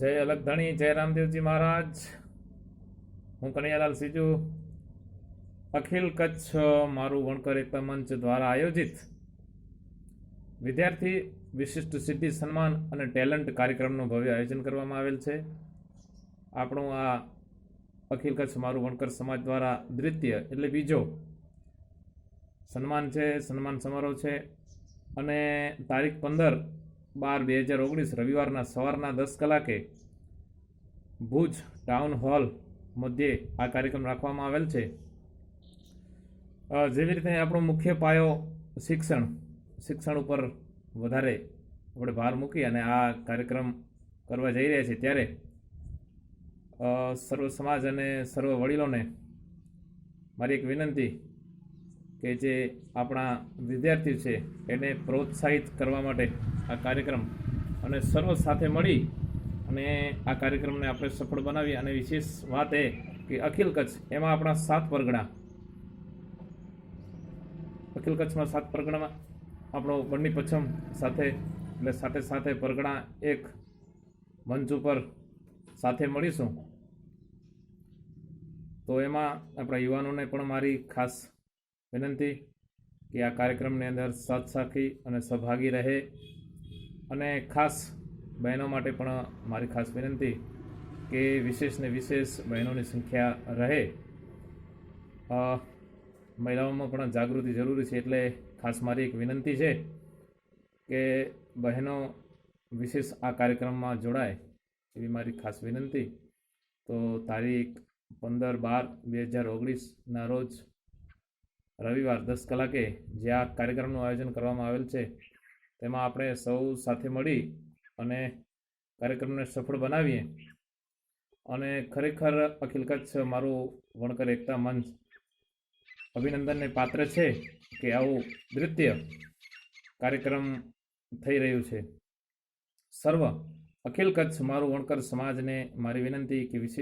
જય અલગધણી, જય રામદેવજી મહારાજ. હું કનૈયાલાલ સીજુ, અખિલ કચ્છ મારું વણકર એકતા મંચ દ્વારા આયોજિત વિદ્યાર્થી વિશિષ્ટ સિદ્ધિ, સન્માન અને ટેલેન્ટ કાર્યક્રમનું ભવ્ય આયોજન કરવામાં આવેલ છે. આપણું આ અખિલ કચ્છ મારું વણકર સમાજ દ્વારા દ્વિતીય એટલે બીજો સન્માન છે, સન્માન સમારોહ છે અને તારીખ પંદર બાર બે હજાર ઓગણીસ રવિવારના સવારના દસ કલાકે ભુજ ટાઉન હોલ મધ્યે આ કાર્યક્રમ રાખવામાં આવેલ છે. જેવી રીતે આપણો મુખ્ય પાયો શિક્ષણ શિક્ષણ ઉપર વધારે આપણે ભાર મૂકી અને આ કાર્યક્રમ કરવા જઈ રહ્યા છીએ ત્યારે સર્વ સમાજ અને સર્વ વડીલોને મારી એક વિનંતી કે જે આપણા વિદ્યાર્થી છે, એને પ્રોત્સાહિત કરવા માટે આ કાર્યક્રમ અને સર્વ સાથે મળી અને આ કાર્યક્રમને આપણે સફળ બનાવી. અને વિશેષ વાત એ કે અખિલ કચ્છ એમાં આપણા સાત પરગણા. અખિલ કચ્છમાં સાત પરગણામાં આપણો બંને પચ્છમ સાથે એટલે સાથે સાથે પરગણા એક મંચ ઉપર સાથે મળીશું. તો એમાં આપણા યુવાનોને પણ મારી ખાસ વિનંતી કે આ કાર્યક્રમની અંદર સાથ સાખી અને સહભાગી રહે અને ખાસ બહેનો માટે પણ મારી ખાસ વિનંતી કે વિશેષ ને વિશેષ બહેનોની સંખ્યા રહે. મહિલાઓમાં પણ જાગૃતિ જરૂરી છે એટલે ખાસ મારી એક વિનંતી છે કે બહેનો વિશેષ આ કાર્યક્રમમાં જોડાય એવી મારી ખાસ વિનંતી. તો તારીખ પંદર બાર બે હજાર ઓગણીસના રોજ રવિવાર દસ કલાકે જે આ કાર્યક્રમનું આયોજન કરવામાં આવેલ છે, તેમાં આપણે સૌ સાથે મળી અને કાર્યક્રમને સફળ બનાવીએ. અને ખરેખર અખિલ કચ્છ મારું વણકર એકતા મંચ અભિનંદનને પાત્ર છે કે આવું નૃત્ય કાર્યક્રમ થઈ રહ્યું છે. સર્વ અખિલ કચ્છ મારું વણકર સમાજને મારી વિનંતી કે વિશેષ